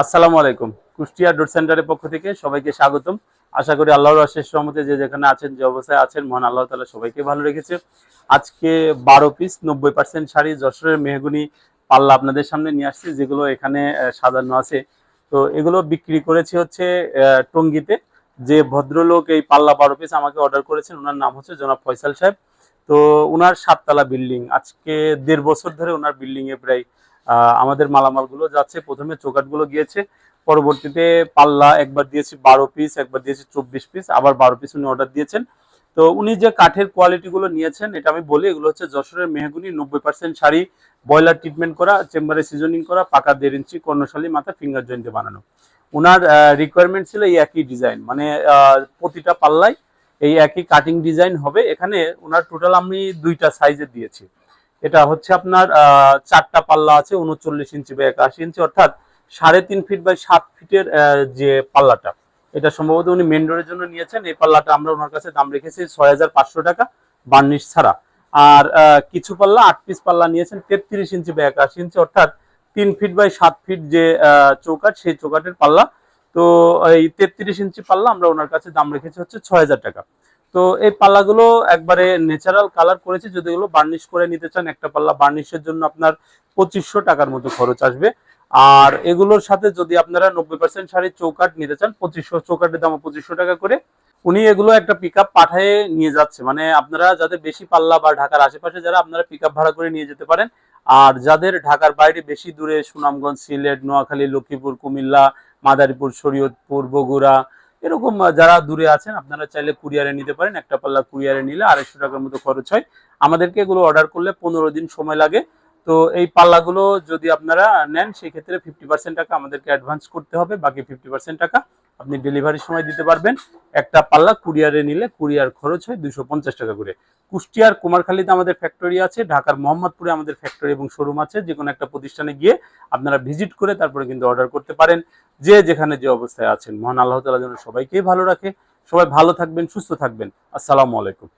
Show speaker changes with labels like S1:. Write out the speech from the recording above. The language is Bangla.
S1: আসসালামু আলাইকুম। কুষ্টিয়া ডোর সেন্টারের পক্ষ থেকে সবাইকে স্বাগতম। আশা করি আল্লাহর আশেষ রহমতে যে যেখানে আছেন, যে অবস্থায় আছেন, মহান আল্লাহ তালা সবাইকে ভালো রেখেছে। আজকে বারো পিস, নব্বই পার্সেন্ট শাড়ি, যশোরের মেহগুনি পাল্লা আপনাদের সামনে নিয়ে আসছি, যেগুলো এখানে সাজানো আছে। তো এগুলো বিক্রি করেছি হচ্ছে টঙ্গীতে। যে ভদ্রলোক এই পাল্লা বারো পিস আমাকে অর্ডার করেছেন, ওনার নাম হচ্ছে জনাব ফয়সাল সাহেব। তো ওনার সাততলা বিল্ডিং, আজকে দেড় বছর ধরে ওনার বিল্ডিং এ প্রায় আমাদের মালামালগুলো যাচ্ছে। প্রথমে চৌকাটগুলো গিয়েছে। পরবর্তীতে পাল্লা একবার দিয়েছি বারো পিস একবার দিয়েছি চব্বিশ পিস আবার বারো পিস উনি অর্ডার দিয়েছেন। তো উনি যে কাঠের কোয়ালিটি গুলো নিয়েছেন, এটা আমি বলি, এগুলো হচ্ছে যশোরের মেহগুনি নব্বই পার্সেন্ট শাড়ি বয়লার ট্রিটমেন্ট করা, চেম্বারে সিজনিং করা, পাকা দেড় ইঞ্চি কর্ণশালী মাথা ফিঙ্গার জয়েন্টে বানানো। ওনার রিকোয়ারমেন্ট ছিল এই একই ডিজাইন মানে প্রতিটা পাল্লায় এই একই কাটিং ডিজাইন হবে। এখানে ওনার টোটাল আমি দুইটা সাইজের দিয়েছি। এটা হচ্ছে আপনার চারটা পাল্লা আছে, উনচল্লিশ ইঞ্চি বা একাশি ইঞ্চি, অর্থাৎ সাড়ে তিন ফিট বাই সাত ফিটের যে পাল্লাটা। এটা সম্ভবত উনি মেন ডোরের জন্য নিয়েছেন। এই পাল্লাটা আমরা ওনার কাছে দাম রেখেছি ছয় হাজার পাঁচশো টাকা বার্নিশ ছাড়া। আর কিছু পাল্লা, আট পিস পাল্লা নিয়েছেন, তেত্রিশ ইঞ্চি বা একাশি ইঞ্চি, অর্থাৎ তিন ফিট বাই সাত ফিট যে চৌকাঠ, সেই চৌকাঠের পাল্লা। তো, এই তেত্রিশ ইঞ্চি পাল্লা আমরা ওনার কাছে দাম রেখেছি হচ্ছে ছয় হাজার টাকা। তো এই পাল্লাগুলো একবারে ন্যাচারাল কালার করেছে, যদি এগুলো বার্নিশ করে নিতে চান, একটা পাল্লা বার্নিশের জন্য আপনার পঁচিশশো টাকার মতো খরচ আসবে। আর এগুলোর সাথে যদি আপনারা নব্বই পার্সেন্ট শাড়ির চৌকাট নিতে চান, পঁচিশশো চৌকাটের দাম পঁচিশশো টাকা করে, উনি এগুলো একটা পিক আপ পাঠায় নিয়ে যাচ্ছে। মানে আপনারা যাদের বেশি পাল্লা বা ঢাকার আশেপাশে যারা, আপনারা পিক ভাড়া করে নিয়ে যেতে পারেন। আর যাদের ঢাকার বাইরে বেশি দূরে, সুনামগঞ্জ, সিলেট, নোয়াখালী, লক্ষ্মীপুর, কুমিল্লা, মাদারীপুর, শরীয়তপুর, বগুড়া এরকম যারা দূরে আছেন, আপনারা চাইলে কুরিয়ারে নিতে পারেন। একটা পাল্লা কুরিয়ারে নিলে আড়াইশো টাকার মতো খরচ হয়। আমাদেরকে এগুলো অর্ডার করলে পনেরো দিন সময় লাগে। তো এই পাল্লাগুলো যদি আপনারা নেন সেই ক্ষেত্রে ফিফটি পার্সেন্ট টাকা আমাদেরকে অ্যাডভান্স করতে হবে, বাকি ফিফটি পার্সেন্ট টাকা আপনি ডেলিভারির সময় দিতে পারবেন। একটা পাল্লা কুরিয়ারে নিলে কুরিয়ার খরচ হয় দুশো টাকা করে। কুষ্টিয়ার কুমারখালীতে আমাদের ফ্যাক্টরি আছে, ঢাকার মোহাম্মদপুরে আমাদের ফ্যাক্টরি এবং শোরুম আছে। যে কোনো একটা প্রতিষ্ঠানে গিয়ে আপনারা ভিজিট করে তারপরে কিন্তু অর্ডার করতে পারেন। যে যেখানে যে অবস্থায় আছেন। মহান আল্লাহ তালা যেন সবাইকেই ভালো রাখে। সবাই ভালো থাকবেন, সুস্থ থাকবেন। আসসালামু আলাইকুম।